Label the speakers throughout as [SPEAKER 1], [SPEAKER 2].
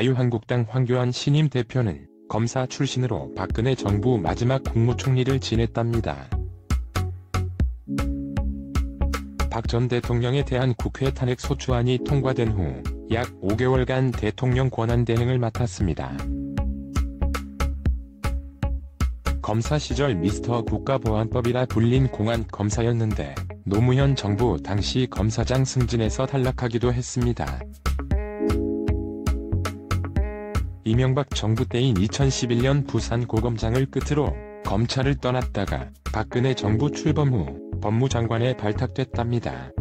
[SPEAKER 1] 자유한국당 황교안 신임 대표는 검사 출신으로 박근혜 정부 마지막 국무총리를 지냈답니다. 박 전 대통령에 대한 국회 탄핵 소추안이 통과된 후 약 5개월간 대통령 권한 대행을 맡았습니다. 검사 시절 미스터 국가보안법이라 불린 공안 검사였는데 노무현 정부 당시 검사장 승진에서 탈락하기도 했습니다. 이명박 정부 때인 2011년 부산 고검장을 끝으로 검찰을 떠났다가 박근혜 정부 출범 후 법무장관에 발탁됐답니다.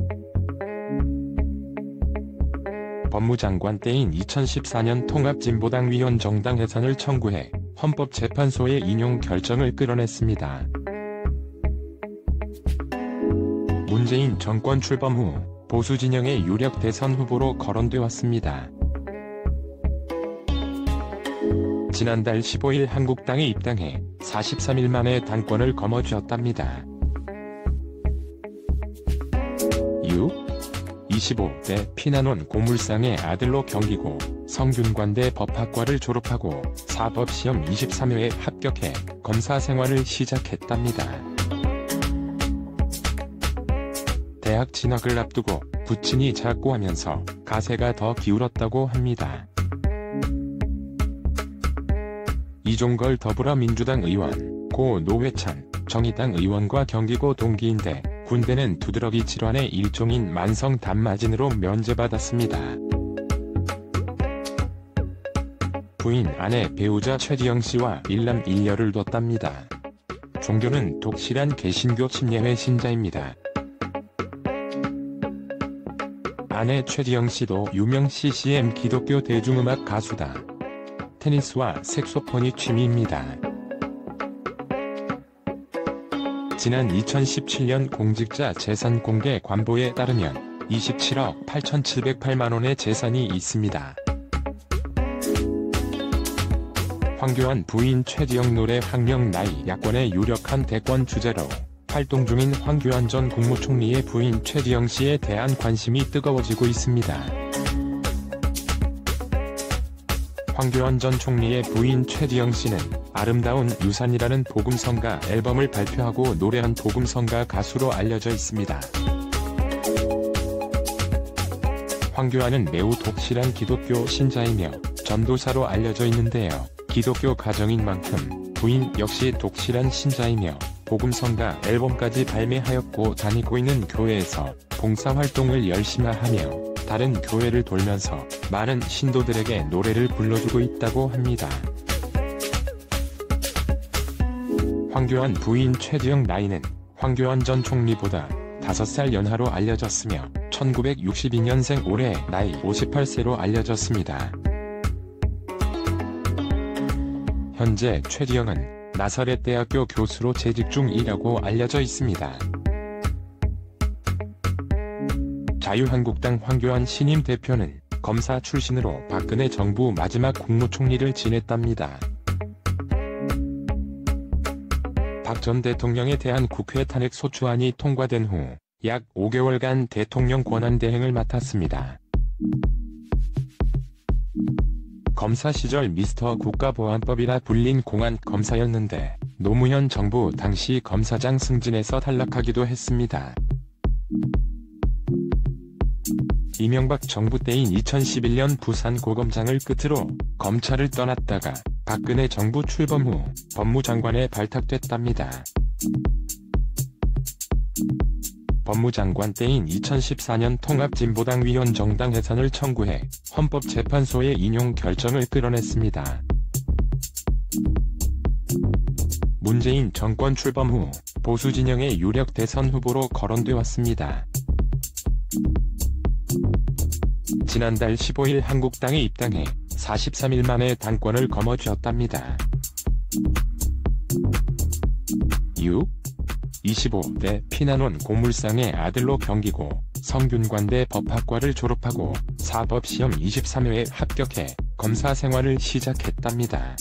[SPEAKER 1] 법무장관 때인 2014년 통합진보당 위원 정당 해산을 청구해 헌법재판소의 인용 결정을 끌어냈습니다. 문재인 정권 출범 후 보수 진영의 유력 대선 후보로 거론돼 왔습니다. 지난달 15일 한국당에 입당해 43일 만에 당권을 거머쥐었답니다. 6. 25대 피난원 고물상의 아들로 경기고 성균관대 법학과를 졸업하고 사법시험 23회에 합격해 검사 생활을 시작했답니다. 대학 진학을 앞두고 부친이 작고 하면서 가세가 더 기울었다고 합니다. 이종걸 더불어민주당 의원, 고 노회찬, 정의당 의원과 경기고 동기인데 군대는 두드러기 질환의 일종인 만성 단마진으로 면제받았습니다. 부인 아내 배우자 최지영 씨와 일남 일녀를 뒀답니다. 종교는 독실한 개신교 침례회 신자입니다. 아내 최지영 씨도 유명 CCM 기독교 대중음악 가수다. 테니스와 색소폰이 취미입니다. 지난 2017년 공직자 재산 공개 관보에 따르면 27억 8,708만원의 재산이 있습니다. 황교안 부인 최지영 노래 학령 나이 야권의 유력한 대권 주제로 활동 중인 황교안 전 국무총리의 부인 최지영 씨에 대한 관심이 뜨거워지고 있습니다. 황교안 전 총리의 부인 최지영 씨는 아름다운 유산이라는 복음성가 앨범을 발표하고 노래한 복음성가 가수로 알려져 있습니다. 황교안은 매우 독실한 기독교 신자이며 전도사로 알려져 있는데요. 기독교 가정인 만큼 부인 역시 독실한 신자이며 복음성가 앨범까지 발매하였고 다니고 있는 교회에서 봉사활동을 열심히 하며 다른 교회를 돌면서 많은 신도들에게 노래를 불러주고 있다고 합니다. 황교안 부인 최지영 나이는 황교안 전 총리보다 5살 연하로 알려졌으며 1962년생 올해 나이 58세로 알려졌습니다. 현재 최지영은 나사렛 대학교 교수로 재직 중이라고 알려져 있습니다. 자유한국당 황교안 신임 대표는 검사 출신으로 박근혜 정부 마지막 국무총리를 지냈답니다. 박 전 대통령에 대한 국회 탄핵 소추안이 통과된 후 약 5개월간 대통령 권한 대행을 맡았습니다. 검사 시절 미스터 국가보안법이라 불린 공안 검사였는데 노무현 정부 당시 검사장 승진에서 탈락하기도 했습니다. 이명박 정부 때인 2011년 부산 고검장을 끝으로 검찰을 떠났다가 박근혜 정부 출범 후 법무장관에 발탁됐답니다. 법무장관 때인 2014년 통합진보당 위원 정당 해산을 청구해 헌법재판소의 인용 결정을 끌어냈습니다. 문재인 정권 출범 후 보수 진영의 유력 대선 후보로 거론돼 왔습니다. 지난달 15일 한국당에 입당해 43일 만에 당권을 거머쥐었답니다. 6. 25대 피난원 고물상의 아들로 경기고 성균관대 법학과를 졸업하고 사법시험 23회에 합격해 검사 생활을 시작했답니다.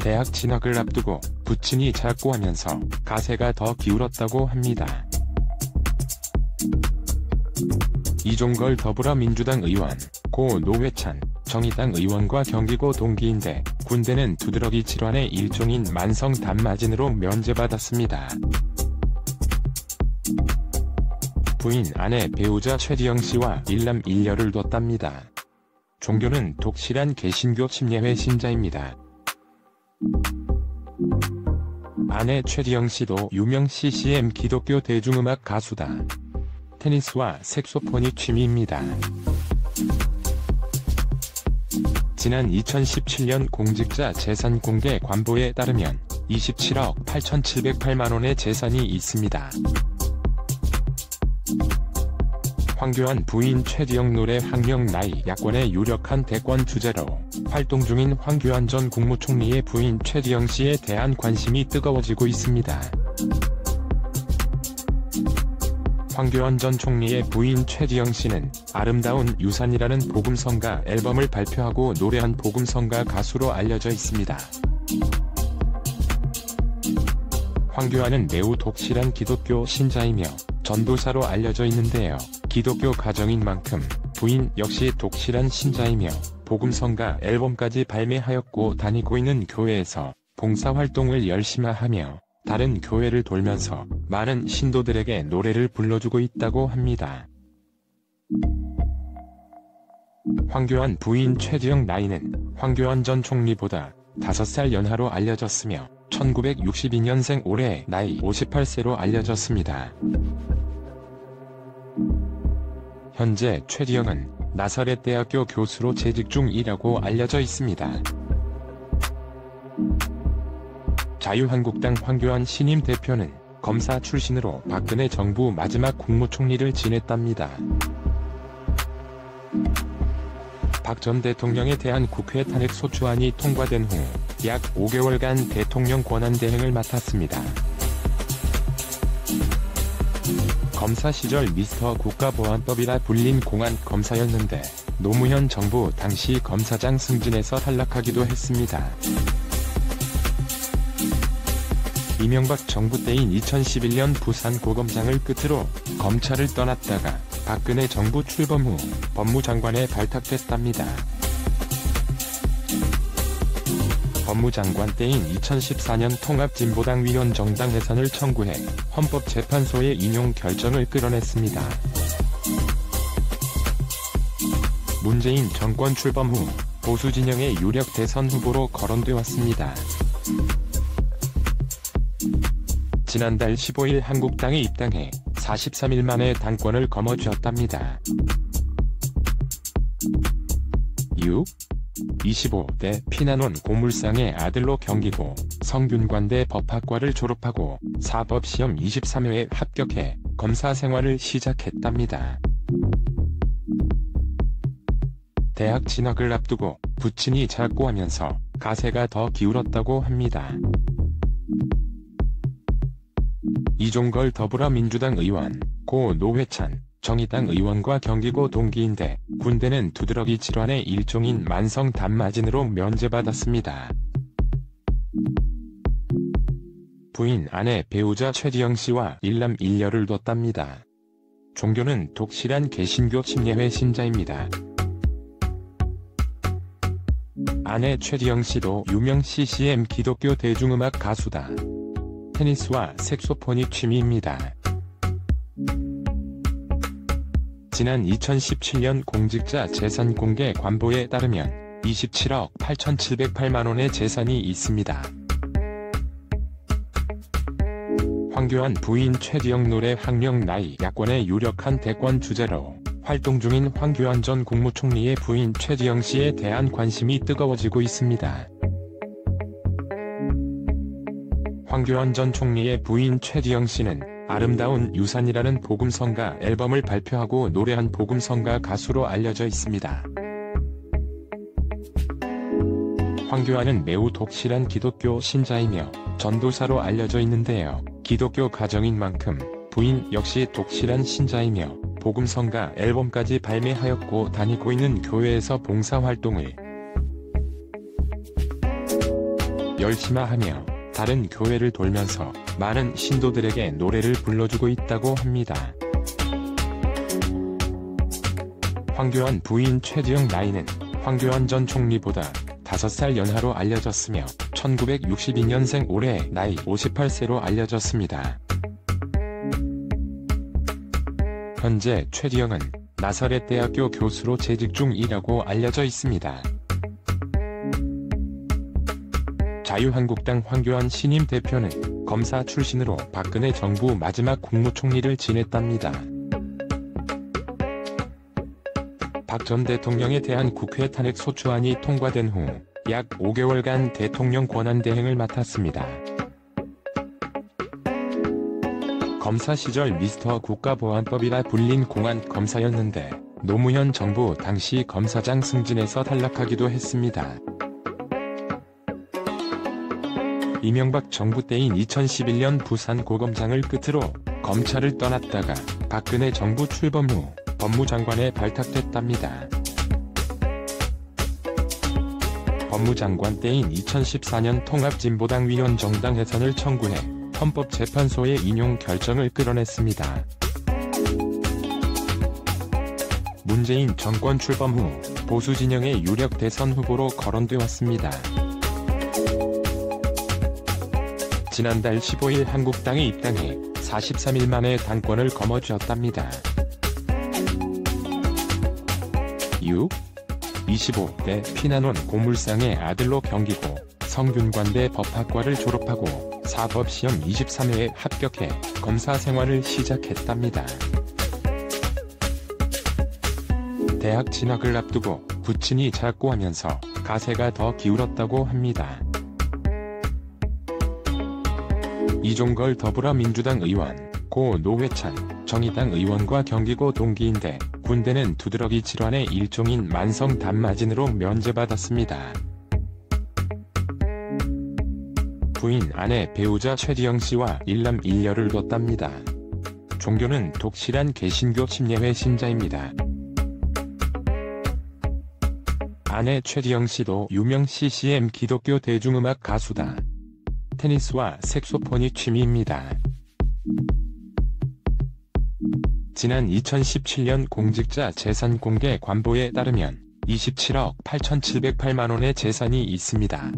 [SPEAKER 1] 대학 진학을 앞두고 부친이 작고 하면서 가세가 더 기울었다고 합니다. 이종걸 더불어민주당 의원, 고 노회찬, 정의당 의원과 경기고 동기인데 군대는 두드러기 질환의 일종인 만성 단마진으로 면제받았습니다. 부인 아내 배우자 최지영 씨와 일남 일녀를 뒀답니다. 종교는 독실한 개신교 침례회 신자입니다. 아내 최지영 씨도 유명 CCM 기독교 대중음악 가수다. 테니스와 색소폰이 취미입니다. 지난 2017년 공직자 재산 공개 관보에 따르면 27억 8,708만원의 재산이 있습니다. 황교안 부인 최지영 노래 항명 나이 야권의 유력한 대권 주제로 활동 중인 황교안 전 국무총리의 부인 최지영 씨에 대한 관심이 뜨거워지고 있습니다. 황교안 전 총리의 부인 최지영 씨는 아름다운 유산이라는 복음성가 앨범을 발표하고 노래한 복음성가 가수로 알려져 있습니다. 황교안은 매우 독실한 기독교 신자이며 전도사로 알려져 있는데요. 기독교 가정인 만큼 부인 역시 독실한 신자이며 복음성가 앨범까지 발매하였고 다니고 있는 교회에서 봉사활동을 열심히 하며 다른 교회를 돌면서 많은 신도들에게 노래를 불러주고 있다고 합니다. 황교안 부인 최지영 나이는 황교안 전 총리보다 5살 연하로 알려졌으며 1962년생 올해 나이 58세로 알려졌습니다. 현재 최지영은 나사렛 대학교 교수로 재직 중이라고 알려져 있습니다. 자유한국당 황교안 신임 대표는 검사 출신으로 박근혜 정부 마지막 국무총리를 지냈답니다. 박 전 대통령에 대한 국회 탄핵 소추안이 통과된 후 약 5개월간 대통령 권한 대행을 맡았습니다. 검사 시절 미스터 국가보안법이라 불린 공안 검사였는데 노무현 정부 당시 검사장 승진에서 탈락하기도 했습니다. 이명박 정부 때인 2011년 부산 고검장을 끝으로 검찰을 떠났다가 박근혜 정부 출범 후 법무장관에 발탁됐답니다. 법무장관 때인 2014년 통합진보당 위원 정당 해산을 청구해 헌법재판소의 인용 결정을 끌어냈습니다. 문재인 정권 출범 후 보수 진영의 유력 대선 후보로 거론돼 왔습니다. 지난달 15일 한국당에 입당해 43일 만에 당권을 거머쥐었답니다. 6. 25대 피난원 고물상의 아들로 경기고 성균관대 법학과를 졸업하고 사법시험 23회에 합격해 검사 생활을 시작했답니다. 대학 진학을 앞두고 부친이 작고 하면서 가세가 더 기울었다고 합니다. 이종걸 더불어민주당 의원, 고 노회찬, 정의당 의원과 경기고 동기인데 군대는 두드러기 질환의 일종인 만성 단마진으로 면제받았습니다. 부인 아내 배우자 최지영 씨와 일남 일녀를 뒀답니다. 종교는 독실한 개신교 침례회 신자입니다. 아내 최지영 씨도 유명 CCM 기독교 대중음악 가수다. 테니스와 색소폰이 취미입니다. 지난 2017년 공직자 재산 공개 관보에 따르면 27억 8,708만원의 재산이 있습니다. 황교안 부인 최지영 노래 항명 나이 야권의 유력한 대권 주제로 활동 중인 황교안 전 국무총리의 부인 최지영 씨에 대한 관심이 뜨거워지고 있습니다. 황교안 전 총리의 부인 최지영 씨는 아름다운 유산이라는 복음성가 앨범을 발표하고 노래한 복음성가 가수로 알려져 있습니다. 황교안은 매우 독실한 기독교 신자이며 전도사로 알려져 있는데요. 기독교 가정인 만큼 부인 역시 독실한 신자이며 복음성가 앨범까지 발매하였고 다니고 있는 교회에서 봉사활동을 열심히 하며 다른 교회를 돌면서 많은 신도들에게 노래를 불러주고 있다고 합니다. 황교안 부인 최지영 나이는 황교안 전 총리보다 5살 연하로 알려졌으며 1962년생 올해 나이 58세로 알려졌습니다. 현재 최지영은 나사렛 대학교 교수로 재직 중이라고 알려져 있습니다. 자유한국당 황교안 신임 대표는 검사 출신으로 박근혜 정부 마지막 국무총리를 지냈답니다. 박 전 대통령에 대한 국회 탄핵 소추안이 통과된 후 약 5개월간 대통령 권한대행을 맡았습니다. 검사 시절 미스터 국가보안법이라 불린 공안 검사였는데 노무현 정부 당시 검사장 승진에서 탈락하기도 했습니다. 이명박 정부 때인 2011년 부산 고검장을 끝으로 검찰을 떠났다가 박근혜 정부 출범 후 법무장관에 발탁됐답니다. 법무장관 때인 2014년 통합진보당 위원 정당 해산을 청구해 헌법재판소의 인용 결정을 끌어냈습니다. 문재인 정권 출범 후 보수 진영의 유력 대선 후보로 거론돼 왔습니다. 지난달 15일 한국당에 입당해 43일 만에 당권을 거머쥐었답니다. 6. 25대 피난원 고물상의 아들로 경기고 성균관대 법학과를 졸업하고 사법시험 23회에 합격해 검사 생활을 시작했답니다. 대학 진학을 앞두고 부친이 작고 하면서 가세가 더 기울었다고 합니다. 이종걸 더불어민주당 의원, 고 노회찬, 정의당 의원과 경기고 동기인데 군대는 두드러기 질환의 일종인 만성 단마진으로 면제받았습니다. 부인 아내 배우자 최지영 씨와 일남 일녀를 뒀답니다. 종교는 독실한 개신교 침례회 신자입니다. 아내 최지영 씨도 유명 CCM 기독교 대중음악 가수다. 테니스와 색소폰이 취미입니다. 지난 2017년 공직자 재산 공개 관보에 따르면 27억 8,708만원의 재산이 있습니다.